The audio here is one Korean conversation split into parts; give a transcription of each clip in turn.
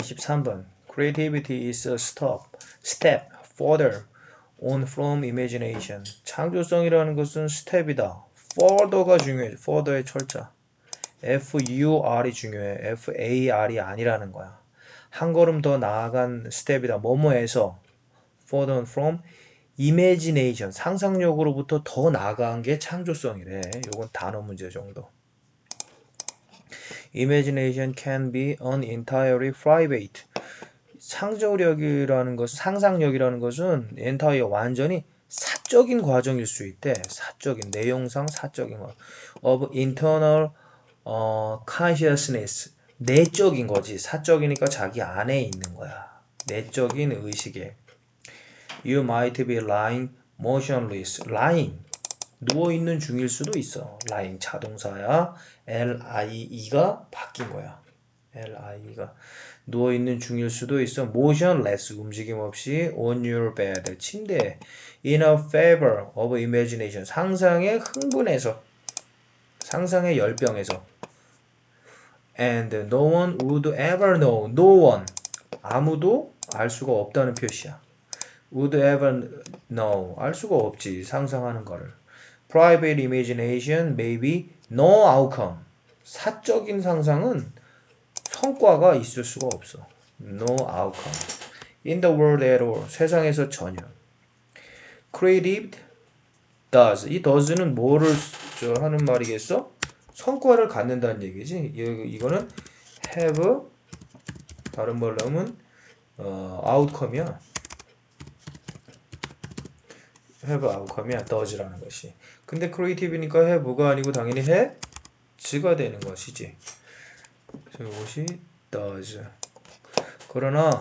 23번 Creativity is a stop, step further on from imagination. 창조성이라는 것은 스텝이다. further가 중요해. further의 철자. F-U-R이 중요해. F-A-R이 아니라는 거야. 한 걸음 더 나아간 스텝이다. 뭐뭐에서 further on from imagination. 상상력으로부터 더 나아간 게 창조성이래. 요건 단어 문제 정도. Imagination can be an entirely private. 상조력이라는 것, 상상력이라는 것은 entire 완전히 사적인 과정일 수 있대. 사적인 내용상 사적인 거. of internal 어, consciousness. 내적인 거지. 사적이니까 자기 안에 있는 거야. 내적인 의식에. You might be lying motionless. lying. 누워 있는 중일 수도 있어. lying 자동사야. L-I-E가 바뀐 거야. L-I-E가 누워 있는 중일 수도 있어. motionless 움직임 없이 on your bed 침대에 in a fever of imagination 상상의 흥분에서 상상의 열병에서 and no one would ever know no one 아무도 알 수가 없다는 표시야. would ever know 알 수가 없지 상상하는 거를 private imagination may be no outcome 사적인 상상은 성과가 있을 수가 없어 no outcome in the world at all 세상에서 전혀 creative does 이 does는 뭐를 저 하는 말이겠어? 성과를 갖는다는 얘기지 이- 이거는 have 다른 말로 하면 어, outcome이야 have outcome이야 does라는 것이 근데 creative니까 have가 아니고 당연히 has가 되는 것이지. 그래서 이것이 does. 그러나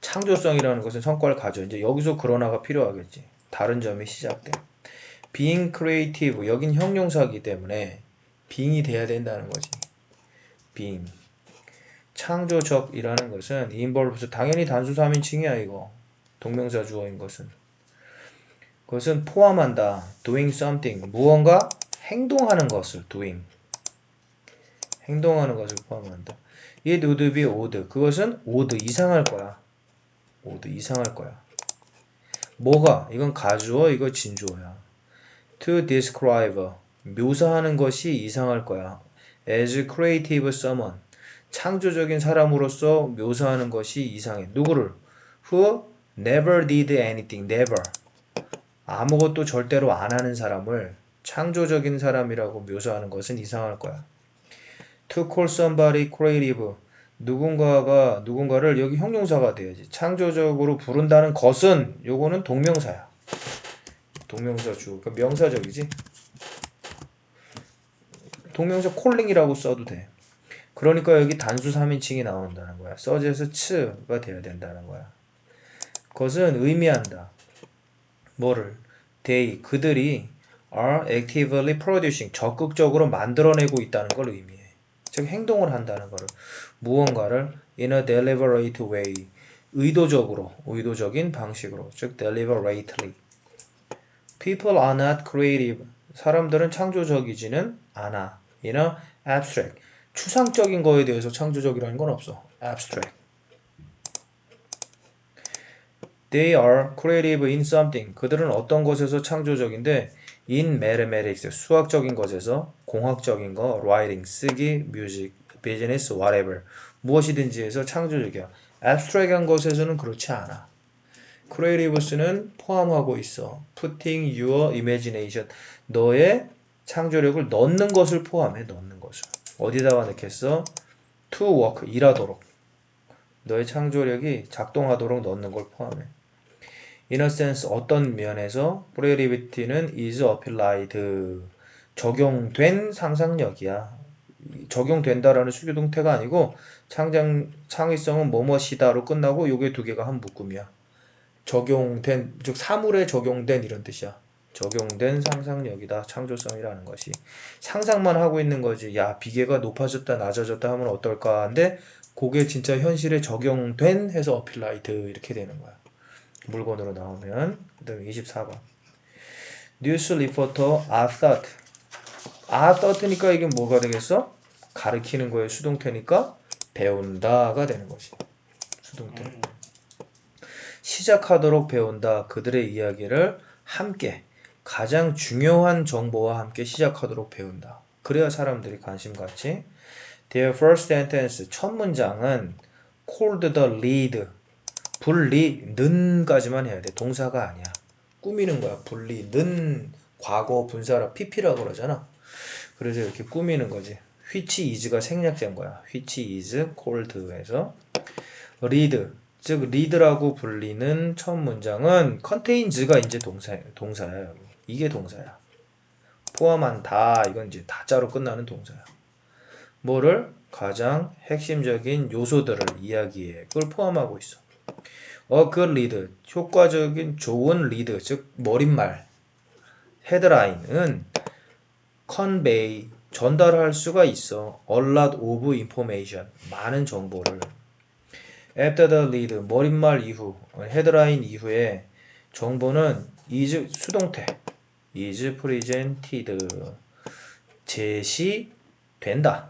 창조성이라는 것은 성과를 가져. 이제 여기서 그러나가 필요하겠지. 다른 점이 시작돼. being creative. 여긴 형용사이기 때문에 being이 돼야 된다는 거지. being. 창조적이라는 것은 involves 당연히 단수 3인칭이야 이거. 동명사 주어인 것은 그것은 포함한다. doing something. 무언가 행동하는 것을 doing. 행동하는 것을 포함한다. it would be odd. 그것은 odd 이상할 거야. odd 이상할 거야. 뭐가? 이건 가주어, 이거 진주어야. to describe. 묘사하는 것이 이상할 거야. as creative someone. 창조적인 사람으로서 묘사하는 것이 이상해. 누구를? who never did anything. never. 아무것도 절대로 안 하는 사람을 창조적인 사람이라고 묘사하는 것은 이상할 거야. To call somebody creative. 누군가가 누군가를 여기 형용사가 돼야지. 창조적으로 부른다는 것은 요거는 동명사야. 동명사 주. 그러니까 명사적이지. 동명사 콜링이라고 써도 돼. 그러니까 여기 단수 3인칭이 나온다는 거야. 써져서 츠가 돼야 된다는 거야. 그것은 의미한다. 뭐를? they 그들이 are actively producing 적극적으로 만들어내고 있다는 걸 의미해. 즉 행동을 한다는 거를 무언가를 in a deliberate way 의도적으로 의도적인 방식으로 즉 deliberately people are not creative 사람들은 창조적이지는 않아 in a abstract 추상적인 거에 대해서 창조적이라는 건 없어 abstract They are creative in something. 그들은 어떤 것에서 창조적인데 in mathematics 수학적인 것에서 공학적인 거 writing 쓰기 music business whatever 무엇이든지에서 창조적이야. abstract한 것에서는 그렇지 않아. creative스는 포함하고 있어. putting your imagination 너의 창조력을 넣는 것을 포함해 넣는 것을 어디다가 넣겠어? to work 일하도록 너의 창조력이 작동하도록 넣는 걸 포함해. Sense 어떤 면에서 creativity는 is applied 적용된 상상력이야. 적용된다라는 수교 동태가 아니고 창장 창의성은 뭐뭐시다로 끝나고 요게 두 개가 한 묶음이야. 적용된 즉 사물에 적용된 이런 뜻이야. 적용된 상상력이다. 창조성이라는 것이 상상만 하고 있는 거지. 야 비계가 높아졌다 낮아졌다 하면 어떨까? 근데 그게 진짜 현실에 적용된 해서 어필라이드 이렇게 되는 거야. 물건으로 나오면 그 다음에 24번 뉴스 리포터 I thought니까 이게 뭐가 되겠어? 가르키는 거에 수동태니까 배운다가 되는 것이 수동태. 음. 시작하도록 배운다. 그들의 이야기를 함께 가장 중요한 정보와 함께 시작하도록 배운다. 그래야 사람들이 관심 갖지. Their first sentence 첫 문장은 called the lead 분리는까지만 해야 돼. 동사가 아니야. 꾸미는 거야. 분리는 과거 분사라 pp라고 그러잖아. 그래서 이렇게 꾸미는 거지. which is가 생략된 거야. which is called에서 read 즉 read라고 불리는 첫 문장은 contains가 이제 동사 동사야. 여기. 이게 동사야. 포함한다 이건 이제 다자로 끝나는 동사야. 뭐를 가장 핵심적인 요소들을 이야기해 그걸 포함하고 있어. A good lead 효과적인 좋은 리드 즉 머릿말 헤드라인은 convey 전달할 수가 있어 a lot of information 많은 정보를 after the lead 머릿말 이후 헤드라인 이후에 정보는 is 수동태 is presented 제시된다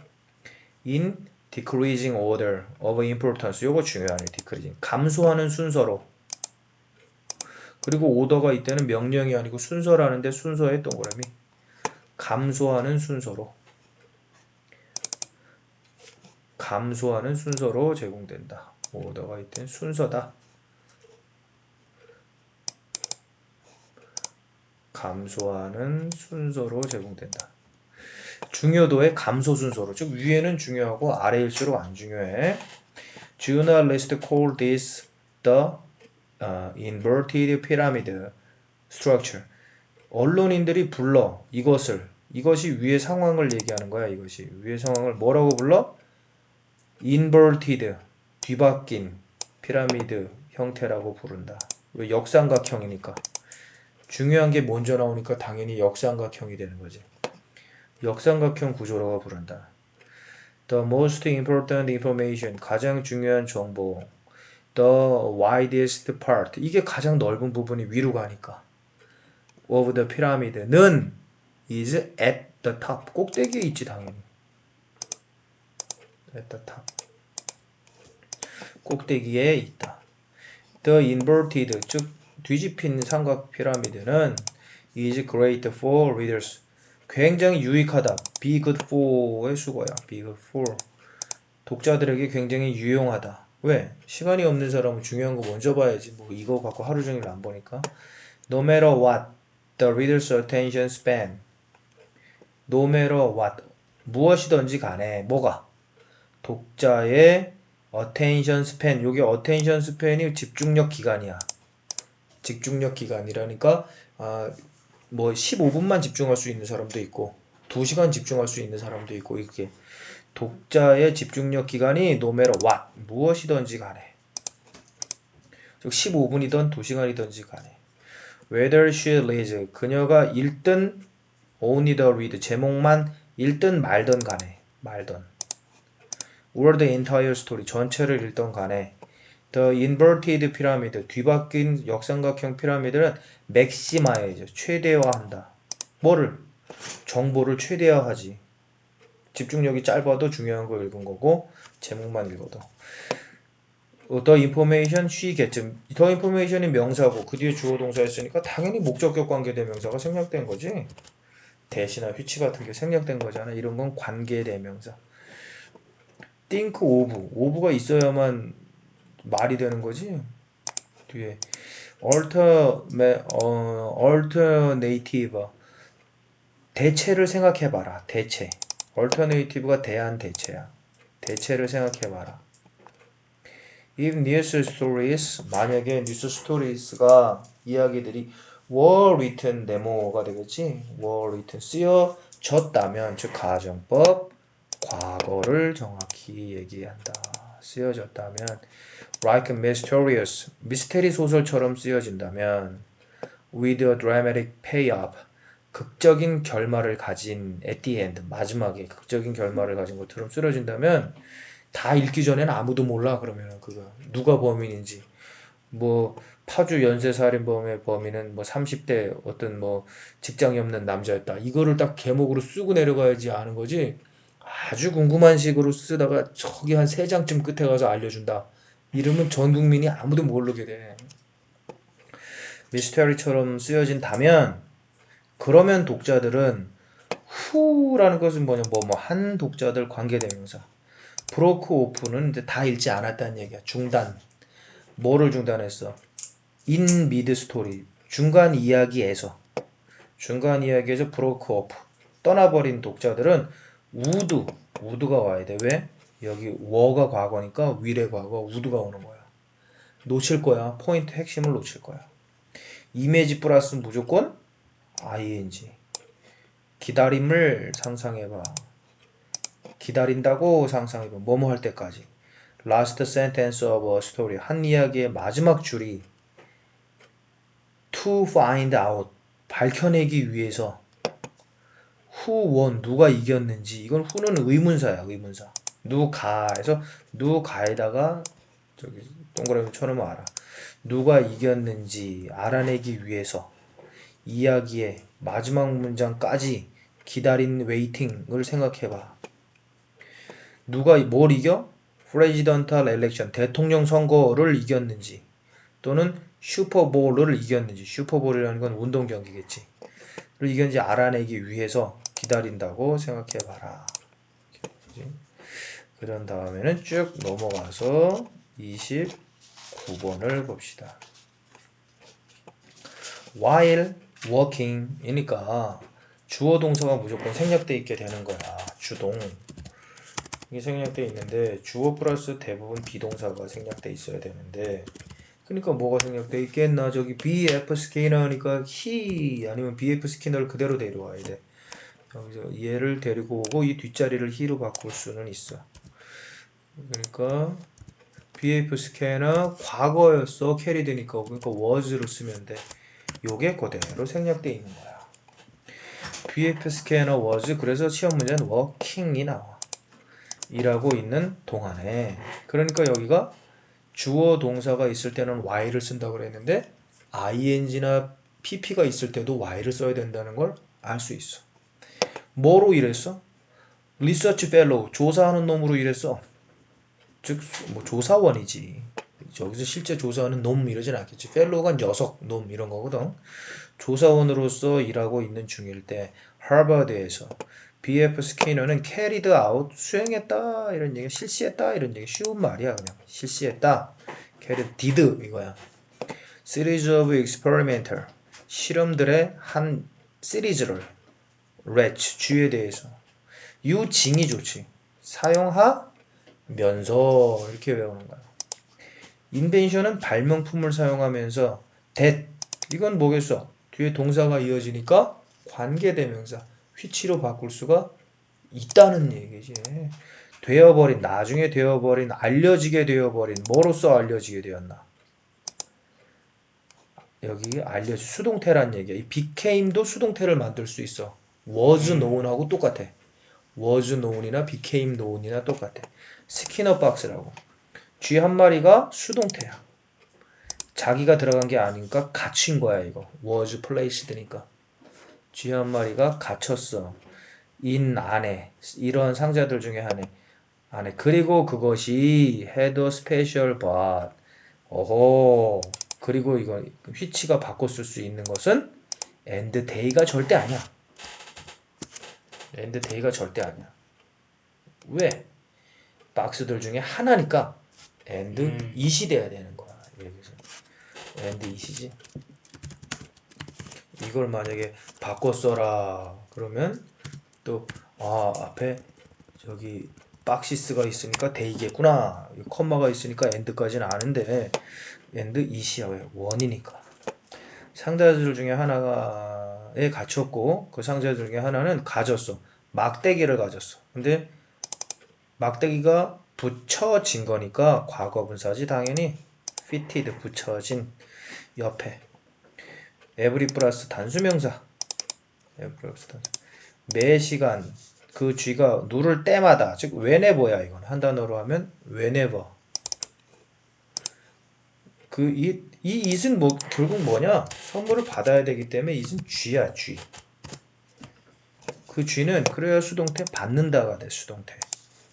in decreasing order of importance. 요거 중요하네 decreasing. 감소하는 순서로. 그리고 오더가 이때는 명령이 아니고 순서라는데 순서의 동그라미. 감소하는 순서로. 감소하는 순서로 제공된다. 오더가 이때는 순서다. 감소하는 순서로 제공된다 중요도의 감소 순서로 즉 위에는 중요하고 아래일수록 안 중요해. Journalists call this the uh, inverted pyramid structure. 언론인들이 불러 이것을 이것이 위의 상황을 얘기하는 거야. 이것이 위의 상황을 뭐라고 불러? inverted 뒤바뀐 피라미드 형태라고 부른다. 왜 역삼각형이니까. 중요한 게 먼저 나오니까 당연히 역삼각형이 되는 거지. 역삼각형 구조라고 부른다. The most important information, 가장 중요한 정보. The widest part, 이게 가장 넓은 부분이 위로 가니까. Of the pyramid는 is at the top, 꼭대기에 있지 당연히. At the top. 꼭대기에 있다. The inverted, 즉 뒤집힌 삼각 피라미드는 is great for readers. 굉장히 유익하다. be good for의 수거야. be good for. 독자들에게 굉장히 유용하다. 왜? 시간이 없는 사람은 중요한 거 먼저 봐야지. 뭐 이거 갖고 하루 종일 안 보니까. No matter what, the reader's attention span. No matter what. 무엇이든지 간에 뭐가? 독자의 attention span. 요게 attention span이 집중력 기간이야. 집중력 기간이라니까 아, 뭐 15분만 집중할 수 있는 사람도 있고 2시간 집중할 수 있는 사람도 있고 이게 독자의 집중력 기간이 what 무엇이든지 간에. 즉 15분이든 2시간이든지 간에. Whether she reads 그녀가 읽든 only the read 제목만 읽든 말든 간에 말든. Or the entire story 전체를 읽던 간에 The inverted pyramid 뒤바뀐 역삼각형 피라미드는 맥시마이즈 최대화한다. 뭐를? 정보를 최대화하지. 집중력이 짧아도 중요한 거 읽은 거고 제목만 읽어도. 어, The information she gets. The information이 명사고 그 뒤에 주어 동사였으니까 당연히 목적격 관계 대명사가 생략된 거지. 대시나 which 같은 게 생략된 거잖아. 이런 건 관계 대명사. think of. of가 있어야만 말이 되는 거지. 뒤에 alter, 어, alternative 대체를 생각해봐라. 대체. alternative가 대안 대체야. 대체를 생각해봐라. If news stories 만약에 뉴스 스토리스가 이야기들이 were written 네모가 되겠지. were written 쓰여졌다면 즉 가정법 과거를 정확히 얘기한다. 쓰여졌다면 like mysterious 미스테리 소설처럼 쓰여진다면 with a dramatic payoff 극적인 결말을 가진 at the end 마지막에 극적인 결말을 가진 것처럼 쓰여진다면 다 읽기 전에는 아무도 몰라 그러면 그거. 누가 범인인지. 뭐 파주 연쇄살인범의 범인은 뭐 30대 어떤 뭐 직장이 없는 남자였다. 이거를 딱 제목으로 쓰고 내려가야지 아는 거지 아주 궁금한 식으로 쓰다가 저기 한 세 장쯤 끝에 가서 알려준다. 이름은 전 국민이 아무도 모르게 돼. 미스터리처럼 쓰여진다면 그러면 독자들은 후라는 것은 뭐냐 뭐 뭐 한 독자들 관계대명사. 브로크 오프는 이제 다 읽지 않았다는 얘기야. 중단. 뭐를 중단했어? 인 미드 스토리 중간 이야기에서. 중간 이야기에서 브로크 오프. 떠나버린 독자들은 우드 우드가 와야 돼. 왜? 여기 워가 과거니까 위례 과거 우드가 오는 거야. 놓칠 거야. 포인트 핵심을 놓칠 거야. 이미지 플러스 무조건 ing. 기다림을 상상해봐. 기다린다고 상상해봐. 뭐뭐 할 때까지. last sentence of a story. 한 이야기의 마지막 줄이 to find out. 밝혀내기 위해서 won 누가 이겼는지 이건 who는 의문사야 의문사 누가에서 누가에다가 저기 동그라미 쳐놓으면 알아 누가 이겼는지 알아내기 위해서 이야기의 마지막 문장까지 기다린 웨이팅을 생각해봐. 누가 뭘 이겨? 프레지던탈 엘렉션 대통령 선거를 이겼는지 또는 슈퍼볼을 이겼는지 슈퍼볼이라는 건 운동 경기겠지. 를 이겼는지 알아내기 위해서 기다린다고 생각해봐라. 그런 다음에는 쭉 넘어가서 29번을 봅시다. while working이니까 주어 동사가 무조건 생략돼 있게 되는 거야. 주동. 이게 생략돼 있는데 주어 플러스 대부분 비동사가 생략돼 있어야 되는데 그러니까 뭐가 생략돼 있겠나? 저기 BF 스캐너니까 he 아니면 BF 스캐너를 그대로 데려와야 돼. 여기서 얘를 데리고 오고 이 뒷자리를 he로 바꿀 수는 있어. 그러니까 BF 스캐너 과거였어 캐리 되니까 그러니까 was로 쓰면 돼. 요게 그대로 생략돼 있는 거야. BF 스캐너 was 그래서 시험 문제는 working이 나와. 일하고 있는 동안에 그러니까 여기가 주어 동사가 있을 때는 y를 쓴다고 그랬는데 ing나 pp가 있을 때도 y를 써야 된다는 걸 알 수 있어. 뭐로 일했어? 리서치 펠로우 조사하는 놈으로 일했어. 즉 뭐 조사원이지. 여기서 실제 조사하는 놈 이러진 않겠지. 펠로우가 녀석, 놈 이런 거거든. 조사원으로서 일하고 있는 중일 때 하버드에서 BF 스캐너는 carried out 수행했다 이런 얘기 실시했다 이런 얘기 쉬운 말이야 그냥 실시했다 carried did 이거야 series of experimental 실험들의 한 시리즈를 렛츠 주에 대해서 유징이 좋지 사용하면서 이렇게 외우는 거야 인벤션은 발명품을 사용하면서 that 이건 뭐겠어 뒤에 동사가 이어지니까 관계대명사 which로 바꿀 수가 있다는 얘기지. 되어버린 나중에 되어버린 알려지게 되어버린 뭐로써 알려지게 되었나? 여기 알려지 수동태란 얘기야. 이 became도 수동태를 만들 수 있어. Was known하고 똑같아. was known이나 became known이나 똑같아. 스키너 박스라고. 쥐 한 마리가 수동태야. 자기가 들어간 게 아니니까 갇힌 거야 이거. was placed니까. 쥐 한 마리가 갇혔어. 인 안에 이런 상자들 중에 하나 안에 그리고 그것이 a special but 오호 그리고 이거 휘치가 바꿨을 수 있는 것은 and day가 절대 아니야. And day가 절대 아니야. 왜? 박스들 중에 하나니까 and 음. it이 돼야 되는 거야. 여기서 and it이지. 이걸 만약에 바꿔 써라 그러면 또 아 앞에 저기 박시스가 있으니까 데이겠구나 컴마가 있으니까 엔드까지는 아는데 엔드 이시야 왜 원이니까 상자들 중에 하나 에 갇혔고 그 상자들 중에 하나는 가졌어. 막대기를 가졌어. 근데 막대기가 붙여진 거니까 과거 분사지 당연히 fitted 붙여진 옆에. 에브리 플러스 단수명사. 에브리 플러스 단수. 매 시간 그 쥐가 누를 때마다 즉 whenever야 이건. 한 단어로 하면 whenever. 그이 이 it은 뭐 결국 뭐냐 선물을 받아야 되기 때문에 it은 쥐야 쥐. 그 쥐는 그래야 수동태 받는다가 돼 수동태.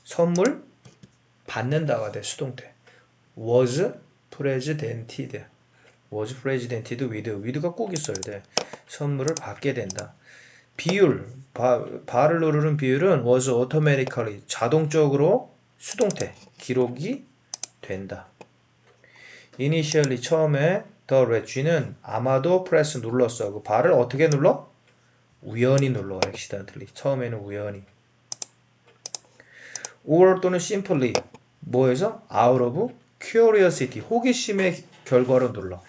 선물 받는다가 돼 수동태. was presented. was presented with. with가 꼭 있어야 돼. 선물을 받게 된다. 비율, 바, 발을 누르는 비율은 was automatically 자동적으로 수동태 기록이 된다. Initially 처음에 the G는 아마도 press 눌렀어. 그 발을 어떻게 눌러? 우연히 눌러. accidentally. 처음에는 우연히. or 또는 simply 뭐에서 out of curiosity 호기심의 결과로 눌러.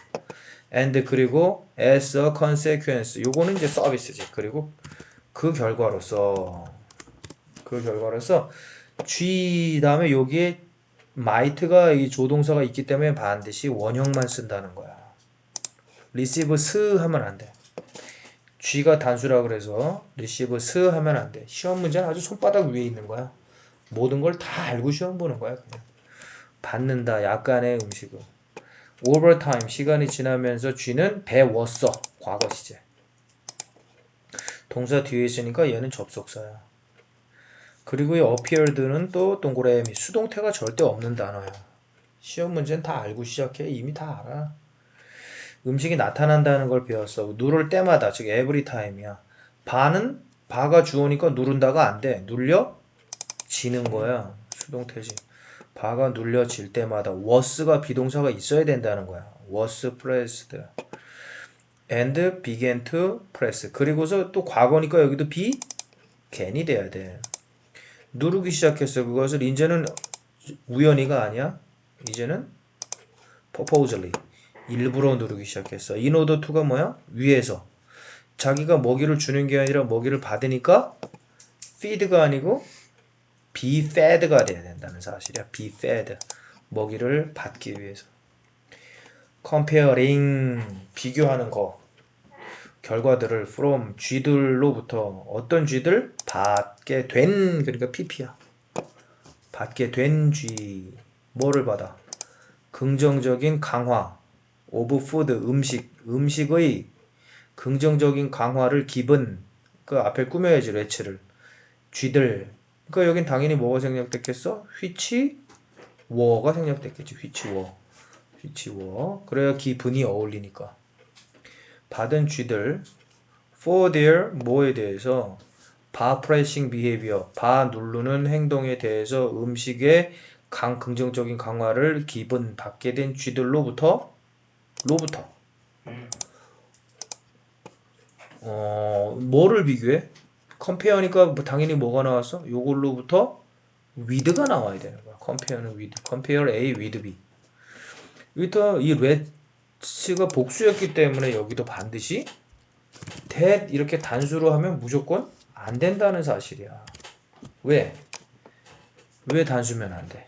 and 그리고 as a consequence 요거는 이제 서비스지. 그리고 그 결과로서 그 결과로서 G 다음에 여기에 might가 이 조동사가 있기 때문에 반드시 원형만 쓴다는 거야. receive 스 하면 안 돼. G가 단수라 그래서 receive 스 하면 안 돼. 시험 문제는 아주 손바닥 위에 있는 거야. 모든 걸 다 알고 시험 보는 거야, 그냥. 받는다, 약간의 음식을. over time, 시간이 지나면서 G는 배웠어, 과거 시제. 동사 뒤에 있으니까 얘는 접속사야. 그리고 이 appeared는 또 동그라미, 수동태가 절대 없는 단어야. 시험 문제는 다 알고 시작해. 이미 다 알아. 음식이 나타난다는 걸 배웠어. 누를 때마다, 즉 every time이야. 바는 바가 주어니까 누른다가 안 돼. 눌려 지는 거야. 수동태지. 바가 눌려질 때마다 was가 비동사가 있어야 된다는 거야. was pressed and began to press. 그리고서 또 과거니까 여기도 be can이 돼야 돼. 누르기 시작했어. 그것을 이제는 우연히가 아니야. 이제는 purposely 일부러 누르기 시작했어. order to가 뭐야? 위에서 자기가 먹이를 주는 게 아니라 먹이를 받으니까 feed가 아니고 be fed가 돼야 된다는 사실이야. be fed. 먹이를 받기 위해서. comparing 비교하는 거. 결과들을 from 쥐들로부터 어떤 쥐들 받게 된 그러니까 pp야. 받게 된 쥐. 뭐를 받아? 긍정적인 강화. of food 음식 음식의 긍정적인 강화를 기본 그 앞에 꾸며야지 레츠를 쥐들 그러니까 여긴 당연히 뭐가 생략됐겠어? which were가 생략됐겠지. which were. which were. 그래야 기분이 어울리니까. 받은 쥐들 for their 뭐에 대해서 바 pressing behavior, 바 누르는 행동에 대해서 음식의 강 긍정적인 강화를 기분 받게 된 쥐들로부터 로부터 어 뭐를 비교해? 컴페어니까 뭐 당연히 뭐가 나왔어? 요걸로부터 with가 나와야 되는 거야. 컴페어는 with. compare A with B. 여기부터 이레 츠가 복수였기 때문에 여기도 반드시 that 이렇게 단수로 하면 무조건 안 된다는 사실이야. 왜? 왜 단수면 안 돼?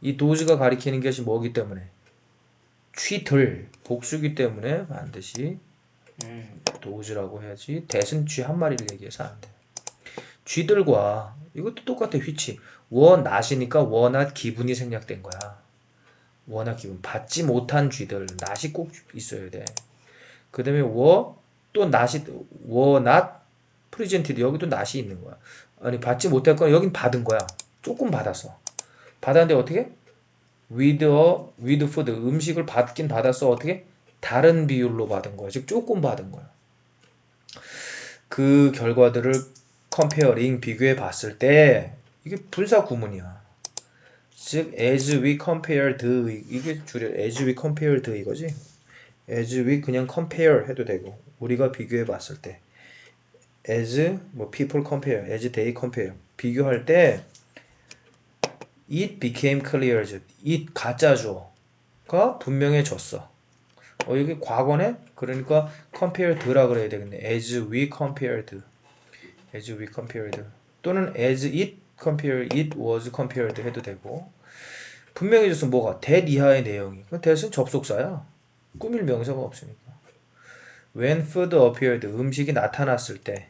이 도즈가 가리키는 것이 뭐기 때문에? 쥐들 복수기 때문에 반드시 도즈라고 해야지. 대신 쥐 한 마리를 얘기해서 안 돼. 쥐들과 이것도 똑같아 휘치 워낫이니까 워낫 기분이 생략된 거야 워낫 기분 받지 못한 쥐들 낫이 꼭 있어야 돼 그 다음에 워또 낫이 워낫 프리젠티드 여기도 낫이 있는 거야. 아니 받지 못할 건 여긴 받은 거야. 조금 받았어. 받았는데 어떻게? with a, with food 음식을 받긴 받았어. 어떻게? 다른 비율로 받은 거야. 즉 조금 받은 거야. 그 결과들을 comparing 비교해 봤을 때 이게 분사 구문이야. 즉 as we compared 이게 줄여 as we compared 이거지. as we 그냥 compare 해도 되고 우리가 비교해 봤을 때 as 뭐 people compare, as they compare 비교할 때 it became clear it 가짜죠가 분명해졌어. 어 이게 과거네? 그러니까 compared라 그래야 되겠네. as we compared as we compared 또는 as it compared, it was compared 해도 되고 분명해져서 뭐가 that 이하의 내용이. 그 that은 접속사야. 꾸밀 명사가 없으니까. When food appeared 음식이 나타났을 때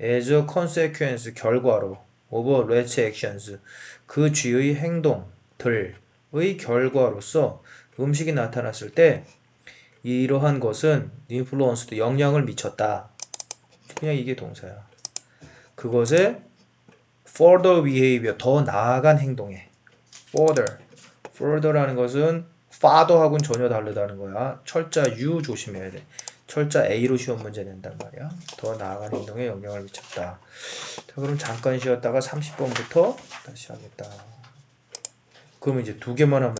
as a consequence 결과로 of Rich actions 그 쥐의 행동들의 결과로서 음식이 나타났을 때 이러한 것은 influenced 영향을 미쳤다. 그냥 이게 동사야. 그것에 further behavior 더 나아간 행동에. Further further라는 것은 father하고는 전혀 다르다는 거야. 철자 U 조심해야 돼. 철자 A로 시험 문제 낸단 말이야. 더 나아가는 행동에 영향을 미쳤다. 자, 그럼 잠깐 쉬었다가 30번부터 다시 하겠다. 그러면 이제 두 개만 하면